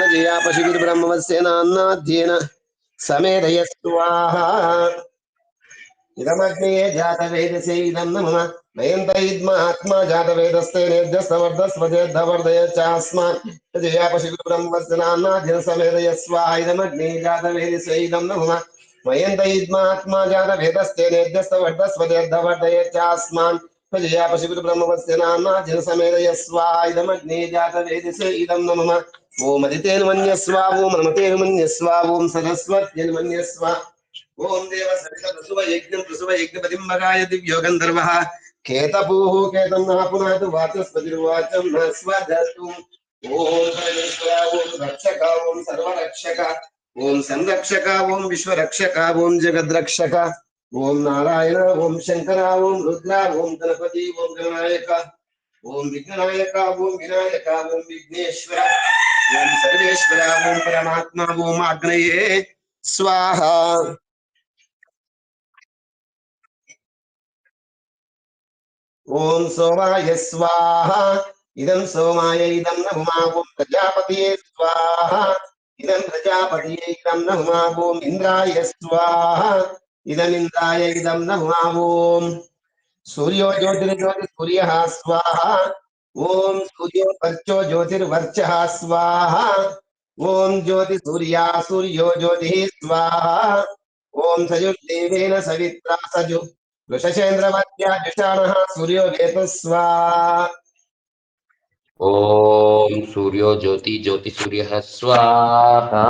प्रजया पशुभिर्ब्रह्मवत्सेनान्नाद्येन समेधयस्त्वाः। इदमग्निये जातवेदसे इदं न मम नयन्त इद्मात्मा जातवेदस्ते नेद्यस्तमर्धस्वजेद्धवर्धय चास्मान् प्रजया पशुभिर्ब्रह्मवत्सेनान्नाद्येन समेधयस्वाः। इदमग्निये जातवेदसे इदं न मम मयन्त इद्मात्मा चास्मान् प्रजया जातवेदसे इदं न मम నమ ఓం అదితేను మన్యస్వ ఓం నమతేను మన్యస్వ ఓం సరస్వత్యేను మన్యస్వ ఓం దేవ సవిత ప్రసువ యజ్ఞం ప్రసువ యజ్ఞపతిం మగాయ దివ్యో గంధర్వ కేతపూః కేతం నః పునాతు వాచస్పతిర్వాచం నః స్వధతు ఓం సర్వేశ్వర ఓం రక్షక ఓం సర్వరక్షక ఓం సంరక్షక ఓం విశ్వరక్షక ఓం జగద్రక్షక ఓం నారాయణ ఓం శంకర ఓం రుద్ర ఓం గణపతి ఓం గణనాయక ఓం విఘ్ననాయక ఓం వినాయక ఓం విఘ్నేశ్వర ఓం సర్వేశ్వర ఓం పరమాత్మ ఓం అగ్నయే స్వాహ. ఓం సోమాయ స్వాహ. ఇదం సోమాయ ఇదం నమా ఓం ప్రజాపతియే స్వాహ. ఇదం ప్రజాపతియే ఇదం నమా ఓం ఇంద్రాయ స్వాహ. ఇదమింద్రాయ ఇదం నమా ఓం సూర్యో జ్యోతిర్జ్యోతి సూర్య స్వాహ. ఓం సూర్యో వర్చో జ్యోతిర్వర్చ స్వాహ ఓం జ్యోతి సూర్యా సూర్యో జ్యోతి స్వాహ ఓం సయుర్దేవేన సవిత్రా సజు వృషచేంద్రమధ్యా జుషాణ సూర్యో వేతు స్వాహ ఓం సూర్యో జ్యోతి జ్యోతి సూర్య స్వాహా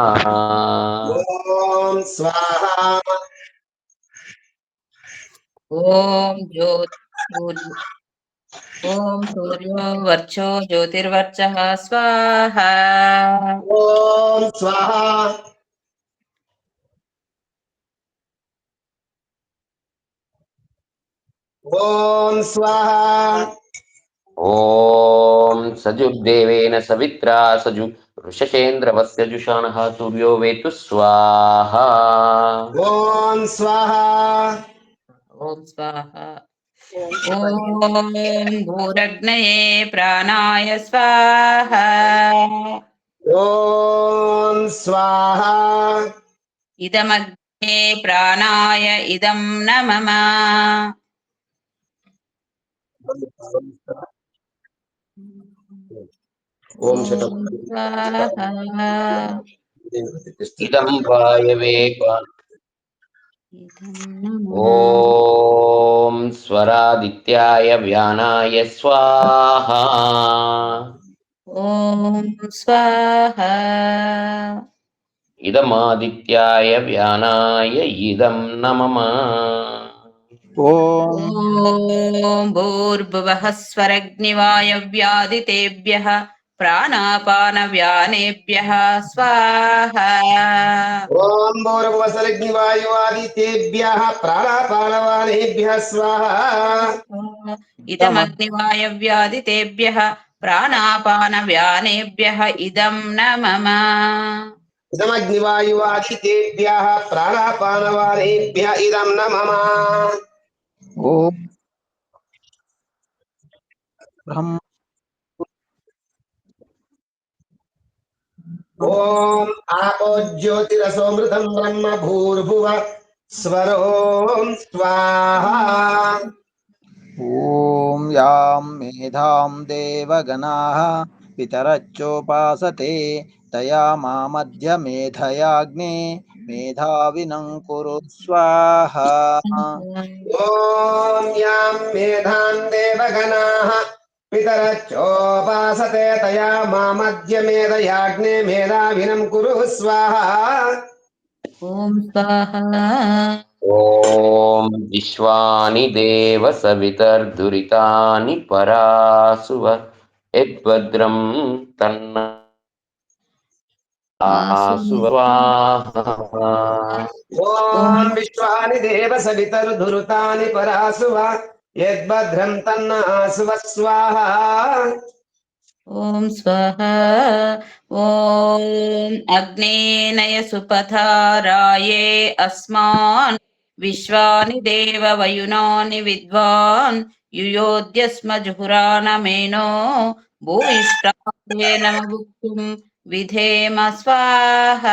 ఓం స్వాహ ఓం జ్యోతి ఓం సూర్యో వర్చో జ్యోతిర్వర్చ స్వాహ. ఓం స్వాహ. ఓం స్వాహ. ఓం సజుర్దేవేన సవిత్రా సజు వృషచేంద్రవస్య జుషాణः సూర్యో వేతు స్వాహా. ఓం స్వాహ. ఓం స్వాహ. ఓం భూరగ్నయే ప్రాణాయ స్వాహ ఓం స్వాహ ఇదమగ్నే ప్రాణాయ ఇదం నమమ ఓం శతం ఓం స్వాహ ఇదం వాయవే పా- ఇదం నమః. ఓం స్వరాదిత్యాయ వ్యానాయ స్వాహా. ఓం స్వాహ. ఇదమాదిత్యాయ వ్యానాయ ఇదం నమమ ఓం ఓం భూర్భువః స్వరగ్నివాయవ్యాదితేభ్యः ప్రాణాపానవ్యానేభ్యः స్వాహ ఓం భూర్భువసలగ్నివాయువాదితేభ్య ప్రాణాపానవానేభ్య స్వాహ ఇదమగ్నివాయవ్యాదితేభ్యः ప్రాణాపానవ్యానేభ్యः ఇదం నమమ ఇదమగ్నివాయువాదితేభ్య ప్రాణాపానవానేభ్య ఇదం న మమ ఓం బ్రహ్మ ఓం ఆపో జ్యోతిరసోమృతం బ్రహ్మ భూర్భువ స్వరోం స్వాహ ఓం యాం మేధాం దేవగణాః పితరచ్చోపాసతే తయా మామధ్య మేధయాగ్నే మేధావినం కురు పితరచ్చోపాసతే తయా మామధ్య మేధయాగ్నే మేధావినం కురు స్వాహ ఓం స్వాహ ఓం విశ్వాని దేవ సవితర్దురితాని పరాసువ యద్భద్రం తన్న ఓం విశ్వాని దేవ సవితరు ధురుతాని పరాసువ యద్భద్రం తన్న ఆసువ స్వాహ ఓం స్వాహ ఓం అగ్నేనయ సుపథారాయే అస్మాన్ విశ్వాని దేవ వయునాని విద్వాన్ యుయోధ్యస్మ జుహురానమేనో భూయిష్టాయ నమ గుప్తుం విధేమ స్వాహ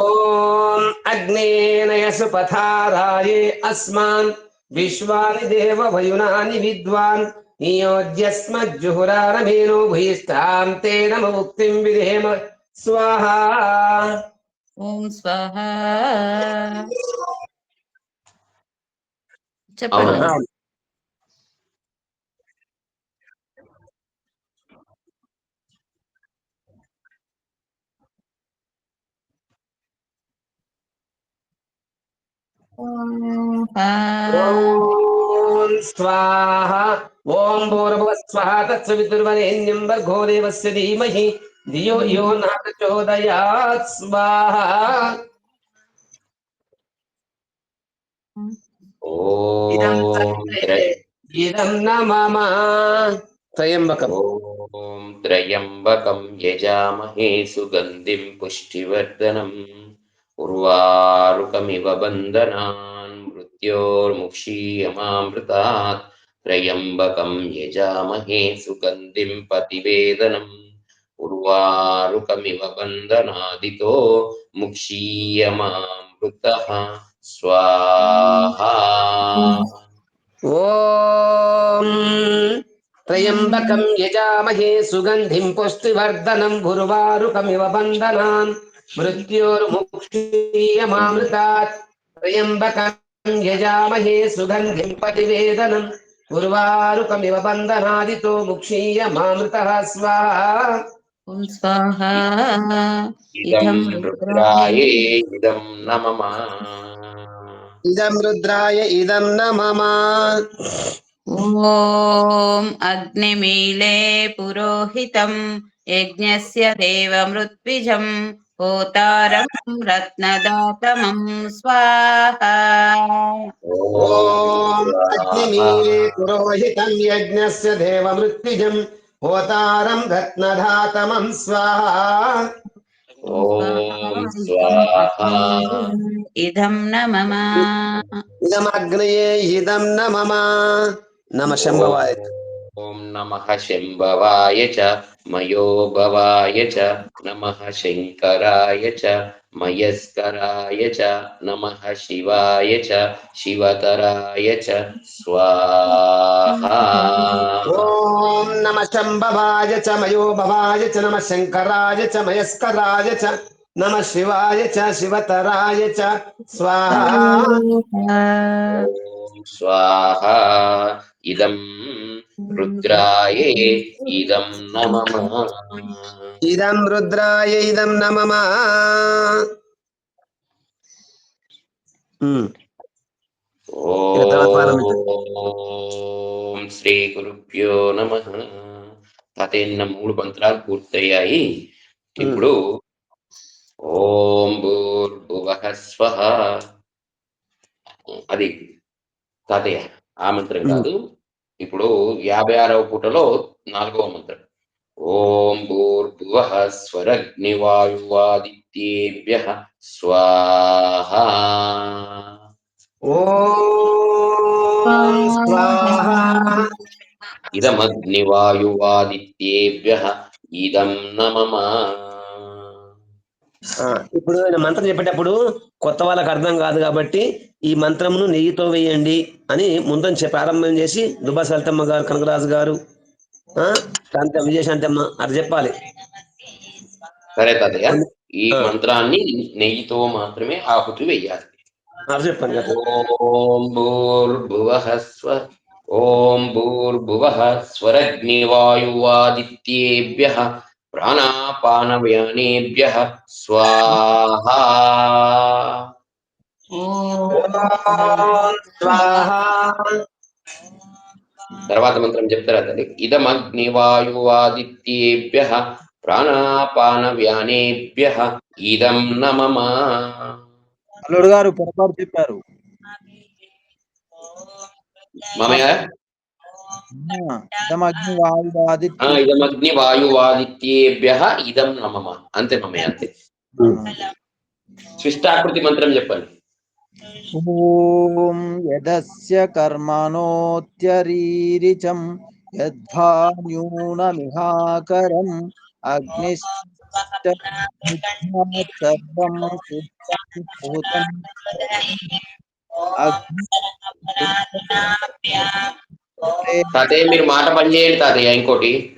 ఓం అగ్నేనయసు పథారాయే అస్మాన్ విశ్వాని దేవ వయునాని విద్వాన్ నియోజ్యస్మజ్జుహురారమేనో భూయిష్టాం తే నమ ముక్తిం విధేమ స్వాహా ఓం స్వాహ చెప్పండి. ఓం స్వాహ. ఓం భూర్భువ స్వహ. తత్సవితుర్వరేణ్యం భర్గో దేవస్య ధీమహి. ధియో యో న ప్రచోదయాత్ స్వాహ. ఇదం ఓం త్ర- ఇదం న మమ త్రయంబకం. ఓం త్రయంబకం యజామహే సుగంధిం పుష్టివర్ధనం. ఉర్వారుకమివ బంధనాన్ మృత్యోర్ముక్షీయమామృతాత్ త్రయంబకం యజామహే సుగంధిం పతివేదనం ఉర్వారుకమివ బంధనాదితో ముక్షీయమామృతః స్వాహా ఓం త్రయంబకం యజామహే సుగంధిం పుష్టివర్ధనం భుర్వారుకమివ బంధనాన్ మృత్యోర్ముక్షీయమామృతాత్ త్రయంబకం యజామహే సుగంధిం పతివేదనం ఉర్వారుకమివ బంధనాదితో ముక్షీయమామృతః స్వాహా ఓం స్వాహ. ఇదం రుద్రాయే. ఇదం నమమ. ఇదం రుద్రాయ ఇదం న మమ ఓం అగ్నిమీలే పురోహితం యజ్ఞస్య దేవమృత్విజం హోతారం రత్నదాతమం స్వాహ ఓం అగ్నిమీలే పురోహితం యజ్ఞస్య దేవమృత్యుజం హోతారం రత్నధాతమం స్వాహా ఓం స్వాహా ఇదం న మమ ఇదమగ్నయే ఇదం న మమ నమ శంభవాయ ఓం నమ శంభవాయ చ మయోభవాయ చ నమః శంకరాయ చ మయస్కరాయ చ నమః శివాయ చ శివతరాయ చ స్వాహా. ఓం నమ శంభవాయ చ మయోభవాయ చ నమ శంకరాయ చ మయస్కరాయ చ నమ శివాయ చ శివతరాయ చ. స్వాహా. ఇదం రుద్రాయే ఇదం నమః. ఇదం రుద్రాయ ఇదం న మమ ఉమ్. ఇక తర్వాత ప్రారంభించండి. ఓం శ్రీ గురుభ్యో నమ. తాతయ్య మూడు మంత్రాలు పూర్తయ్యాయి. ఇప్పుడు ఓం భూర్భువః స్వహ అది తాతయ్య ఆ మంత్రం కాదు. ఇప్పుడు యాభై ఆరవ పూటలో నాలుగవ మంత్రం. ఓం భూర్భువః స్వరగ్నివాయువాదిత్యేభ్య స్వాహ. ఓం స్వాహా. ఇదమగ్నివాయువాదిత్యేభ్య. ఇదం నమమ ఆ, ఇప్పుడు ఆయన మంత్రం చెప్పేటప్పుడు కొత్త వాళ్ళకి అర్థం కాదు కాబట్టి ఈ మంత్రమును నెయ్యితో వేయండి అని ముందని చెప్పి ప్రారంభం చేసి దుబ్బా సలితమ్మ గారు కనకరాజు గారు విజయశాంతమ్మ అది చెప్పాలి సరే తాతయ్య ఈ. మంత్రాన్ని నెయ్యితో మాత్రమే ఆహుతి వెయ్యాలి అది చెప్పండి. ఓం భూర్భువః స్వ ఓం భూర్భువః స్వరగ్నివాయువాదిత్యేభ్య ప్రాణాపానవ్యానేభ్య స్వాహా. తర్వాత మంత్రం చెప్తారా తల్లి ఇదమగ్నివాయువాదిత్యేభ్య ప్రాణాపానవ్యానేభ్య ఇదం నమమ. అల్లుడు గారు పొరపాటు చెప్పారు. మమయ ఇదమగ్ని వాయువాది ఆ, ఇదమగ్నివాయువాదిత్యేభ్య ఇదం నమమ అంతే మమయ అంతే శిష్టాకృతి మంత్రం చెప్పండి ఓం యదస్య కర్మణోత్యరీరిచం యద్భాన్యూనమిహాకరం సర్వం శుద్ధం భూతం తాతయ్య మీరు మాట పని చేయండి తాతయ్య ఇంకోటి.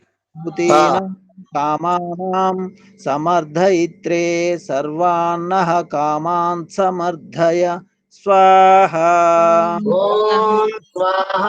కామానాం సమర్థయిత్రే సర్వాన్నః కామాన్ సమర్థయ. స్వాహ. స్వాహ.